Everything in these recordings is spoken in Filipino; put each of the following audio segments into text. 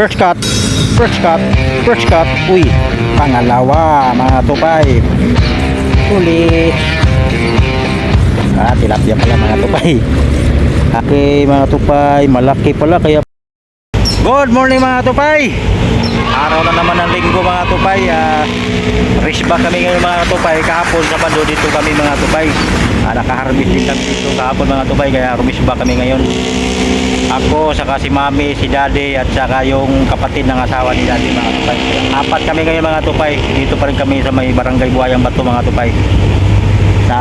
First cut, first cut, first cut. Uy, pangalawa mga tupay. Uli. Ah, tilapia pala mga tupay. Okay mga tupay, malaki pala kaya Good morning mga tupay. Araw na naman ng linggo mga tupay. Uh, race back kami ngayon mga tupay. Kahapon sa bando dito kami mga tupay. Uh, nakaharvest din kami dito kahapon mga tupay. Kaya rumish back kami ngayon. Ako, saka si mami, si daddy at saka yung kapatid ng asawa ni daddy mga tupay. Apat kami ngayon mga tupay. Dito pa rin kami sa may barangay Buhayang Bato mga tupay. Sa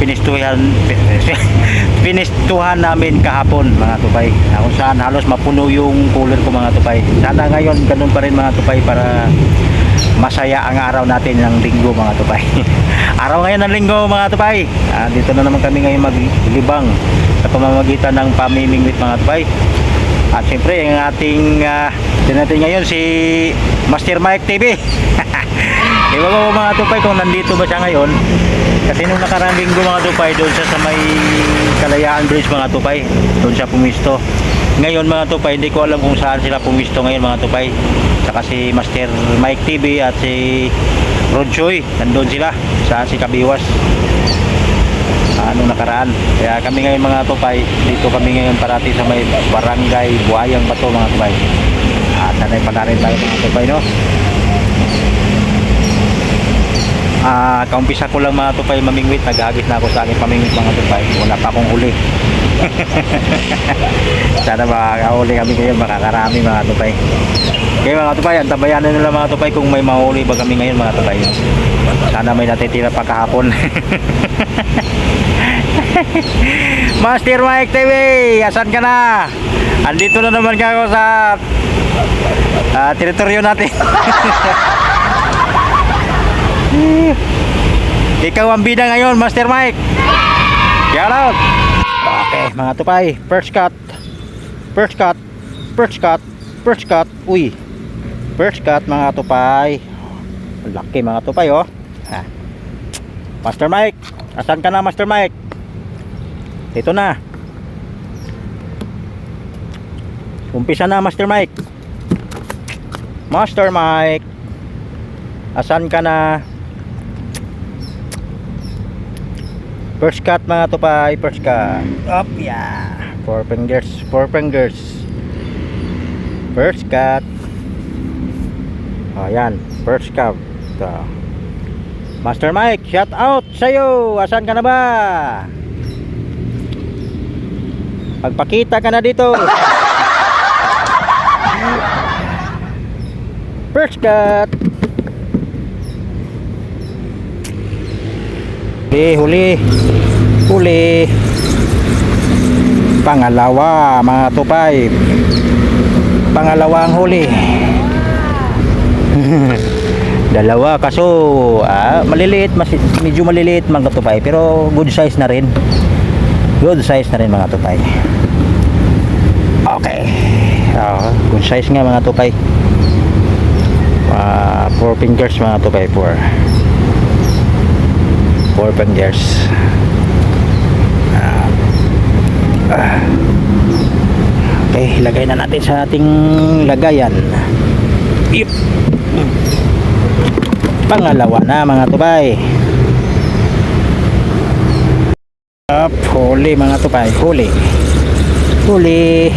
pinistuhan pinistuhan namin kahapon mga tupay. Na kung saan halos mapuno yung cooler ko mga tupay. Sana ngayon ganun pa rin mga tupay para masaya ang araw natin ng linggo mga tupay. araw ngayon ng linggo mga tupay. Ah, dito na naman kami ngayon maglibang sa pamamagitan ng pamimingwit mga tupay. At siyempre ang ating uh, natin ngayon si Master Mike TV. Iba ba mga tupay kung nandito ba siya ngayon? Kasi nung nakarang linggo mga tupay doon siya sa may Kalayaan Bridge mga tupay. Doon siya pumisto. Ngayon mga tupay, hindi ko alam kung saan sila pumisto ngayon mga tupay. Saka si Master Mike TV at si Rod Choi, nandun sila sa si Kabiwas. Ano nakaraan. Kaya kami ngayon mga tupay, dito kami ngayon parati sa may barangay Buhayang Bato mga tupay. At sanay pa rin tayo mga tupay no. Ah, kaumpisa ko lang mga tupay mamingwit, naghagis na ako sa aking pamingwit mga tupay. Wala pa akong huli. Sana makakahuli kami ngayon, makakarami mga tupay. Okay mga tupay, antabayan na nila mga tupay kung may mahuli ba kami ngayon mga tupay. Sana may natitira pa kahapon. Master Mike TV, asan ka na? Andito na naman ka ako sa ah, teritoryo natin. Ikaw ang bida ngayon, Master Mike. Shout out. Okay, mga tupay. First cut. First cut. First cut. First cut. Uy. First cut, mga tupay. Laki mga tupay, oh. Ah. Master Mike. Asan ka na, Master Mike? Ito na. Umpisa na, Master Mike. Master Mike. Asan ka na? First cut mga tupay, first cut. Up, yeah. Four fingers, four fingers. First cut. Ayan, first cut. Ito. Master Mike, shout out sa'yo. Asan ka na ba? Pagpakita ka na dito. First cut. Huli, huli. Huli. Pangalawa, mga tupay. Pangalawang huli. Dalawa kaso ah, maliliit, mas, medyo maliliit mga tupay pero good size na rin. Good size na rin mga tupay. Okay. Ah, good size nga mga tupay. Ah, four fingers mga tupay, four four fingers Ah. Ah. okay lagay na natin sa ating lagayan Yup. pangalawa na mga tubay up huli mga tubay huli huli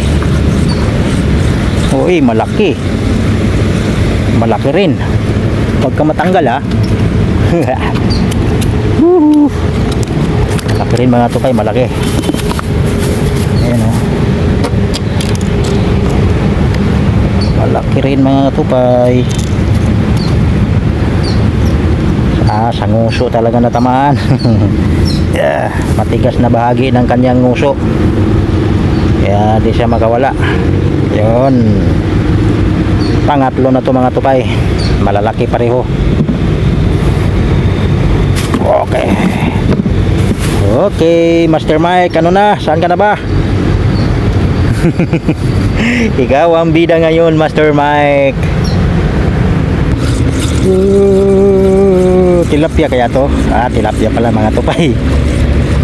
uy malaki malaki rin pagka matanggal ha! Rin mga tupay, malaki. Ayan o. Malaki rin mga tupay. Ah, sa nguso talaga natamaan. yeah, matigas na bahagi ng kanyang nguso. Kaya di siya makawala. Yun. Pangatlo na to mga tupay. Malalaki pareho. Okay. Okay, Master Mike, ano na? Saan ka na ba? Ikaw ang bida ngayon, Master Mike. Uh, tilapia kaya to? Ah, tilapia pala mga tupay.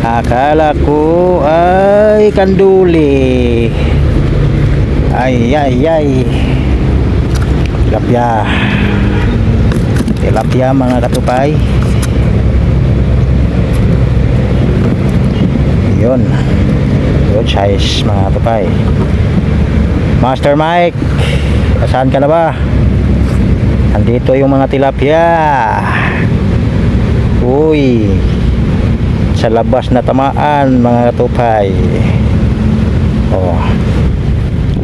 Akala ko ay kanduli. Ay, ay, ay. tilapia tilapia mga katupay yun. Good size mga katupay Master Mike saan ka na ba? Andito yung mga tilapia. Uy sa labas na tamaan mga katupay oh.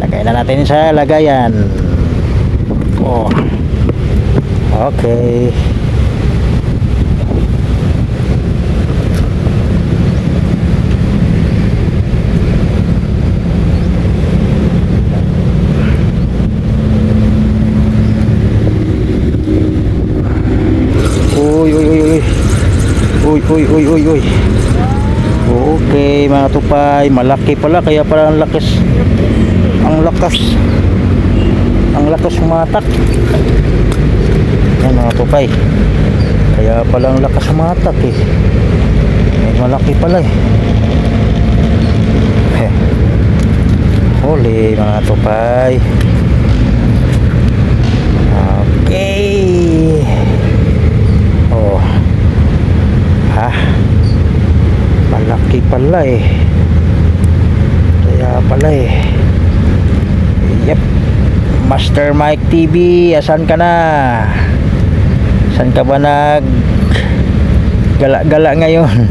Lagay na natin sa lagayan. Oh. Okay uy uy uy uy uy uy uy uy uy. Okay mga tupay. Malaki pala kaya pala ang lakas. Ang lakas. Ang lakas sumatak yan mga tupay. Kaya pala ang lakas sumatak eh. Malaki pala eh. Huli mga tupay. Okay oh ha? Malaki pala eh. Kaya pala eh. Yep. Master Mike TV asan ka na? Saan ka ba nag gala-gala ngayon?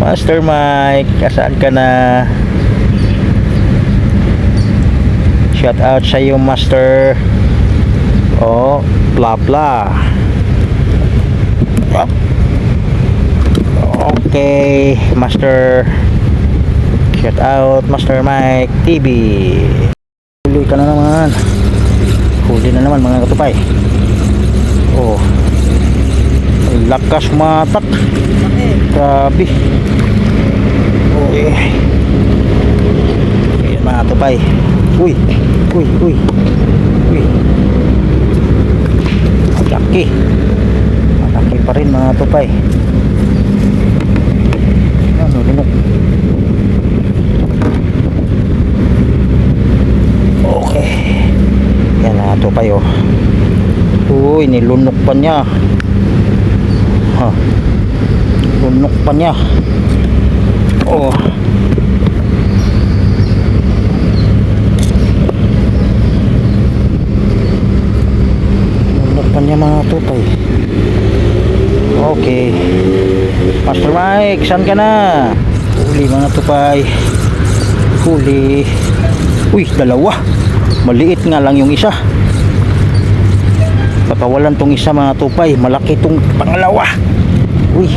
Master Mike asan ka na? Shout out sa iyo Master. Oh bla bla. Okay Master shout out Master Mike TV huli ka na naman. Huli na naman mga katupay. Oh. Lakas matak. Grabe. Okay. Ayan mga katupay. Uy uy uy. Uy. Malaki pa rin mga katupay ano lunok Okay. Yan na ito payo. Uy, nilunok pa niya. Ha. Lunok pa niya. Oh. Lunok pa niya mga tupay. Okay. Master Mike, saan ka na? Huli mga tupay. Huli. Uy, dalawa. Maliit nga lang yung isa. Pakawalan tong isa mga tupay. Malaki tong pangalawa. Uy.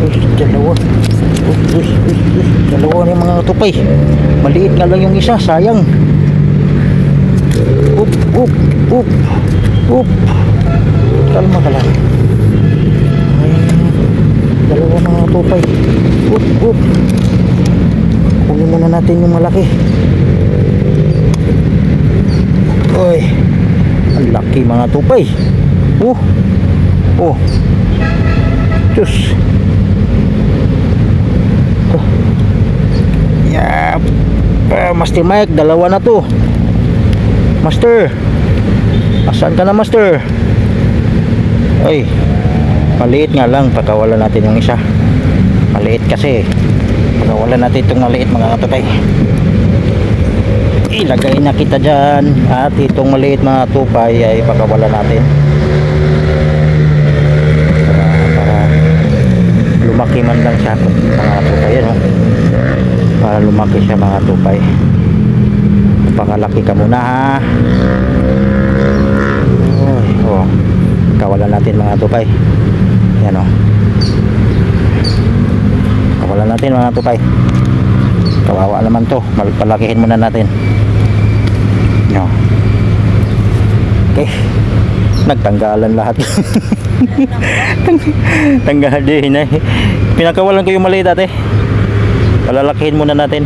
Uy, dalawa. Uy, uy, uy, uy. Dalawa na mga tupay. Maliit nga lang yung isa. Sayang. Up, up, up. Up. Kalma ka lang. Dalawa mga tupay. Up, up. Kunin muna natin yung malaki. Uy. Ang laki mga tupay. Oh. Oh. Diyos. Oh. Yap. Ah, Master Mike, dalawa na to. Master. Asan ka na, Master? Ay. Maliit nga lang pagkawala natin yung isa. Maliit kasi. Pagkawala natin itong maliit mga katupay ilagay na kita dyan. At itong maliit mga tupay ay pakawala natin. Para, para lumaki man lang siya mga tupay yan, para lumaki siya mga tupay. Pakalaki ka muna ha? Uy, oh. kawalan natin mga tupay yan o kawalan natin mga tupay. Kawawa naman to. Malpalakihin muna natin. No. okay nagtanggalan lahat. Tang- tanggal din eh. Pinakawalan ko yung maliit ate palalakihin muna natin